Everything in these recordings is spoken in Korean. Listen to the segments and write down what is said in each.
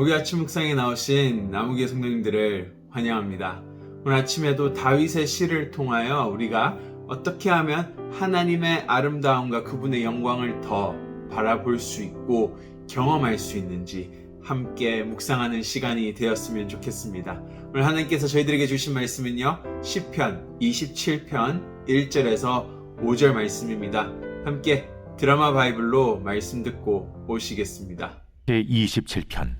목요 아침 묵상에 나오신 나무기의 성도님들을 환영합니다. 오늘 아침에도 다윗의 시를 통하여 우리가 어떻게 하면 하나님의 아름다움과 그분의 영광을 더 바라볼 수 있고 경험할 수 있는지 함께 묵상하는 시간이 되었으면 좋겠습니다. 오늘 하나님께서 저희들에게 주신 말씀은요. 시편 27편 1절에서 5절 말씀입니다. 함께 드라마 바이블로 말씀 듣고 오시겠습니다. 제 27편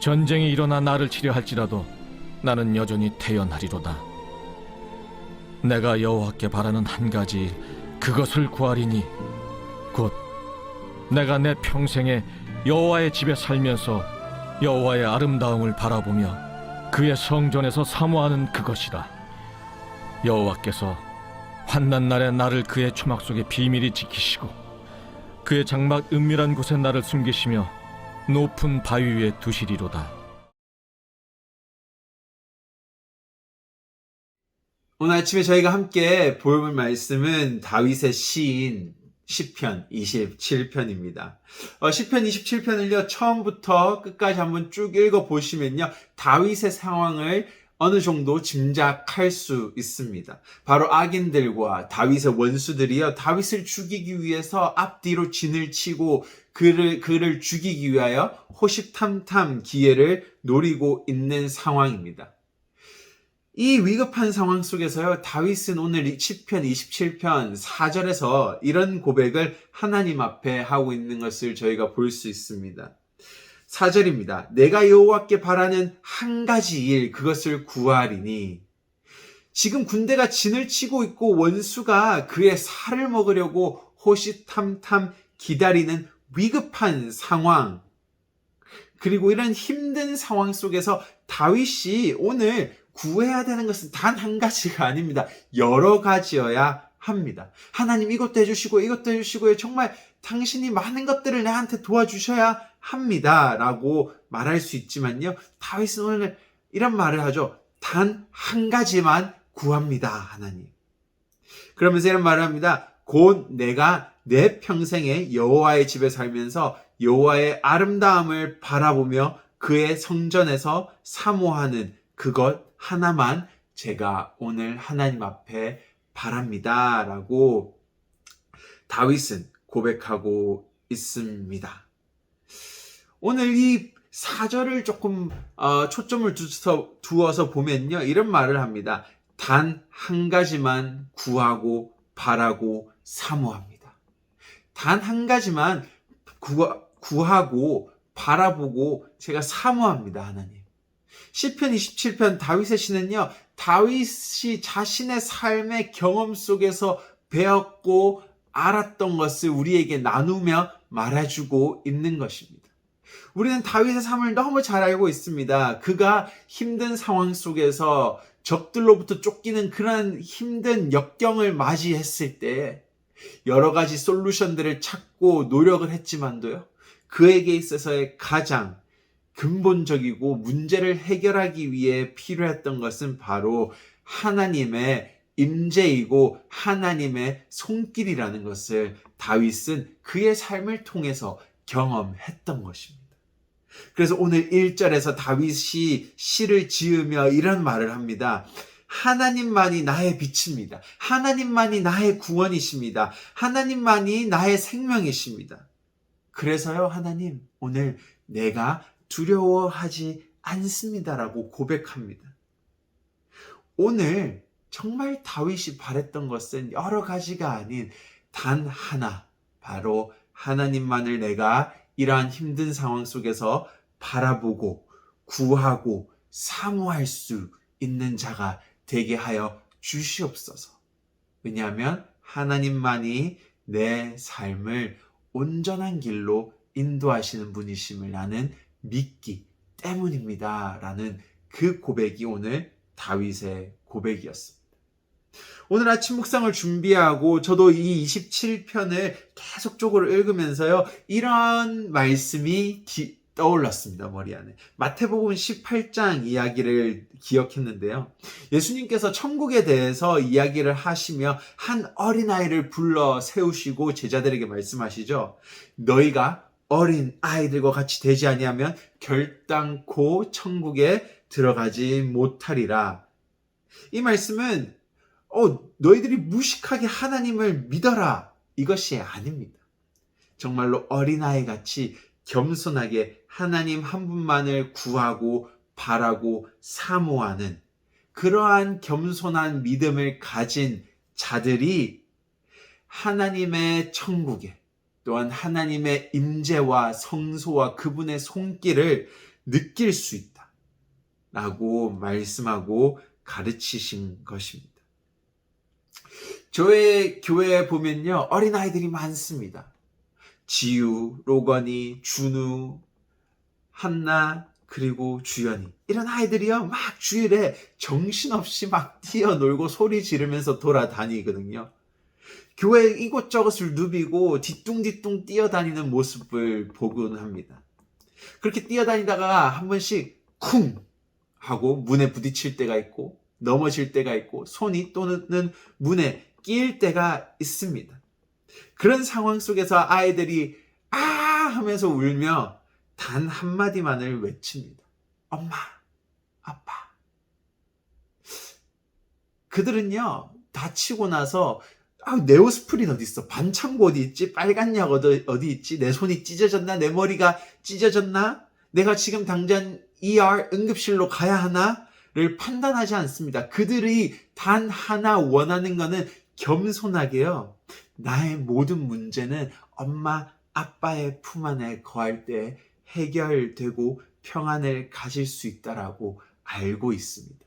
전쟁이 일어나 나를 치려 할지라도 나는 여전히 태연하리로다 내가 여호와께 바라는 한 가지 일, 그것을 구하리니 곧 내가 내 평생에 여호와의 집에 살면서 여호와의 아름다움을 바라보며 그의 성전에서 사모하는 그것이다. 여호와께서 환난 날에 나를 그의 초막 속에 비밀히 지키시고 그의 장막 은밀한 곳에 나를 숨기시며 높은 바위 위에 두시리로다. 오늘 아침에 저희가 함께 볼 말씀은 다윗의 시인 시편 27편입니다. 어, 시편 27편을요, 처음부터 끝까지 한번 쭉 읽어보시면요, 다윗의 상황을 어느 정도 짐작할 수 있습니다. 바로 악인들과 다윗의 원수들이요, 다윗을 죽이기 위해서 앞뒤로 진을 치고 그를, 그를 죽이기 위하여 호시탐탐 기회를 노리고 있는 상황입니다. 이 위급한 상황 속에서요, 다윗은 오늘 10편, 27편, 4절에서 이런 고백을 하나님 앞에 하고 있는 것을 저희가 볼 수 있습니다. 4절입니다. 내가 여호와께 바라는 한 가지 일, 그것을 구하리니. 지금 군대가 진을 치고 있고 원수가 그의 살을 먹으려고 호시탐탐 기다리는 위급한 상황. 그리고 이런 힘든 상황 속에서 다윗이 오늘 구해야 되는 것은 단 한 가지가 아닙니다. 여러 가지여야 합니다. 하나님 이것도 해주시고 이것도 해주시고 정말 당신이 많은 것들을 내한테 도와주셔야 합니다. 라고 말할 수 있지만요. 다윗은 오늘 이런 말을 하죠. 단 한 가지만 구합니다. 하나님. 그러면서 이런 말을 합니다. 곧 내가 내 평생에 여호와의 집에 살면서 여호와의 아름다움을 바라보며 그의 성전에서 사모하는 그것 하나만 제가 오늘 하나님 앞에 바랍니다. 라고 다윗은 고백하고 있습니다. 오늘 이 사절을 조금 어, 초점을 두어서, 두어서 보면요. 이런 말을 합니다. 단 한 가지만 구하고 바라고 사모합니다. 단 한 가지만 구, 구하고 바라보고 제가 사모합니다. 하나님. 시편 27편 다윗의 시는요. 다윗이 자신의 삶의 경험 속에서 배웠고 알았던 것을 우리에게 나누며 말해주고 있는 것입니다. 우리는 다윗의 삶을 너무 잘 알고 있습니다. 그가 힘든 상황 속에서 적들로부터 쫓기는 그런 힘든 역경을 맞이했을 때 여러 가지 솔루션들을 찾고 노력을 했지만도요. 그에게 있어서의 가장 근본적이고 문제를 해결하기 위해 필요했던 것은 바로 하나님의 임재이고 하나님의 손길이라는 것을 다윗은 그의 삶을 통해서 경험했던 것입니다. 그래서 오늘 1절에서 다윗이 시를 지으며 이런 말을 합니다. 하나님만이 나의 빛입니다. 하나님만이 나의 구원이십니다. 하나님만이 나의 생명이십니다. 그래서요, 하나님, 오늘 내가 두려워하지 않습니다라고 고백합니다. 오늘 정말 다윗이 바랬던 것은 여러 가지가 아닌 단 하나, 바로 하나님만을 내가 이러한 힘든 상황 속에서 바라보고 구하고 사모할 수 있는 자가 되게 하여 주시옵소서. 왜냐하면 하나님만이 내 삶을 온전한 길로 인도하시는 분이심을 나는 믿기 때문입니다. 라는 그 고백이 오늘 다윗의 고백이었습니다. 오늘 아침 묵상을 준비하고 저도 이 27편을 계속적으로 읽으면서요, 이런 말씀이 기- 떠올랐습니다, 머리 안에. 마태복음 18장 이야기를 기억했는데요. 예수님께서 천국에 대해서 이야기를 하시며 한 어린아이를 불러 세우시고 제자들에게 말씀하시죠. 너희가 어린 아이들과 같이 되지 아니하면 결단코 천국에 들어가지 못하리라. 이 말씀은 어, 너희들이 무식하게 하나님을 믿어라. 이것이 아닙니다. 정말로 어린아이 같이 겸손하게 하나님 한 분만을 구하고 바라고 사모하는 그러한 겸손한 믿음을 가진 자들이 하나님의 천국에 또한 하나님의 임재와 성소와 그분의 손길을 느낄 수 있다. 라고 말씀하고 가르치신 것입니다. 저의 교회에 보면요, 어린아이들이 많습니다. 지유, 로건이, 준우, 한나, 그리고 주연이. 이런 아이들이요, 막 주일에 정신없이 막 뛰어놀고 소리 지르면서 돌아다니거든요. 교회 이곳저곳을 누비고 뒤뚱뒤뚱 뛰어다니는 모습을 보곤 합니다. 그렇게 뛰어다니다가 한 번씩 쿵! 하고 문에 부딪힐 때가 있고, 넘어질 때가 있고, 손이 또는 문에 끼일 때가 있습니다. 그런 상황 속에서 아이들이 아! 하면서 울며 단 한마디만을 외칩니다. 엄마, 아빠. 그들은요, 다치고 나서 아, 네오스프린 어디 있어? 반창고 어디 있지? 빨간 약 어디, 어디 있지? 내 손이 찢어졌나? 내 머리가 찢어졌나? 내가 지금 당장 ER 응급실로 가야 하나? 를 판단하지 않습니다. 그들이 단 하나 원하는 것은 겸손하게요. 나의 모든 문제는 엄마, 아빠의 품 안에 거할 때 해결되고 평안을 가질 수 있다라고 알고 있습니다.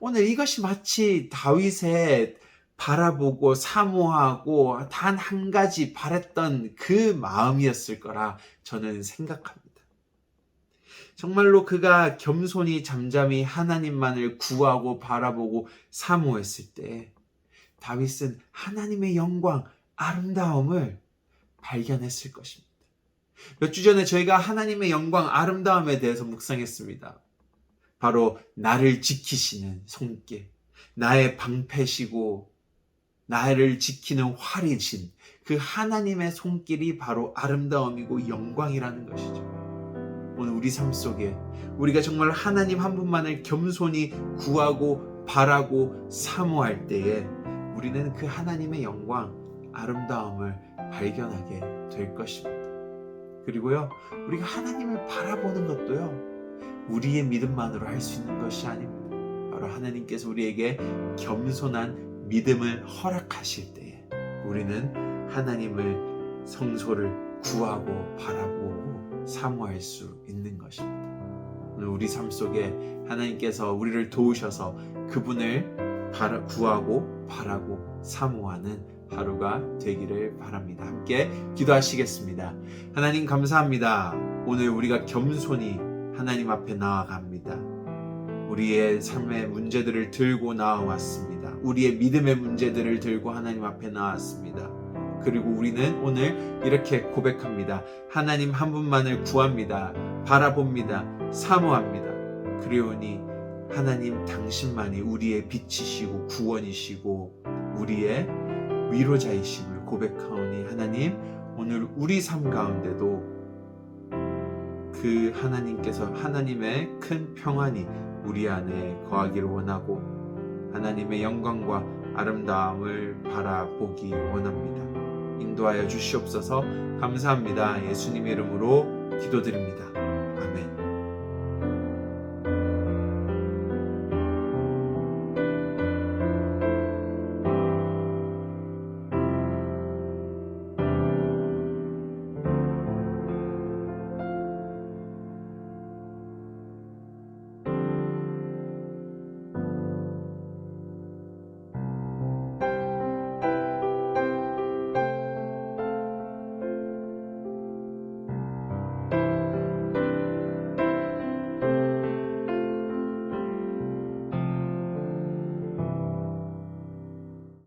오늘 이것이 마치 다윗의 바라보고 사모하고 단 한 가지 바랬던 그 마음이었을 거라 저는 생각합니다. 정말로 그가 겸손히 잠잠히 하나님만을 구하고 바라보고 사모했을 때 다윗은 하나님의 영광, 아름다움을 발견했을 것입니다. 몇 주 전에 저희가 하나님의 영광, 아름다움에 대해서 묵상했습니다. 바로 나를 지키시는 손길, 나의 방패시고 나를 지키는 활이신 그 하나님의 손길이 바로 아름다움이고 영광이라는 것이죠. 오늘 우리 삶 속에 우리가 정말 하나님 한 분만을 겸손히 구하고 바라고 사모할 때에 우리는 그 하나님의 영광, 아름다움을 발견하게 될 것입니다. 그리고요, 우리가 하나님을 바라보는 것도요, 우리의 믿음만으로 할 수 있는 것이 아닙니다. 바로 하나님께서 우리에게 겸손한 믿음을 허락하실 때에 우리는 하나님을 성소를 구하고 바라보고 사모할 수 있는 것입니다. 오늘 우리 삶 속에 하나님께서 우리를 도우셔서 그분을 바라, 구하고 바라고 사모하는 하루가 되기를 바랍니다. 함께 기도하시겠습니다. 하나님 감사합니다. 오늘 우리가 겸손히 하나님 앞에 나아갑니다. 우리의 삶의 문제들을 들고 나와왔습니다. 우리의 믿음의 문제들을 들고 하나님 앞에 나왔습니다. 그리고 우리는 오늘 이렇게 고백합니다. 하나님 한 분만을 구합니다. 바라봅니다. 사모합니다. 그리오니 하나님 당신만이 우리의 빛이시고 구원이시고 우리의 위로자이심을 고백하오니 하나님 오늘 우리 삶 가운데도 그 하나님께서 하나님의 큰 평안이 우리 안에 거하기를 원하고 하나님의 영광과 아름다움을 바라보기 원합니다. 인도하여 주시옵소서 감사합니다. 예수님의 이름으로 기도드립니다.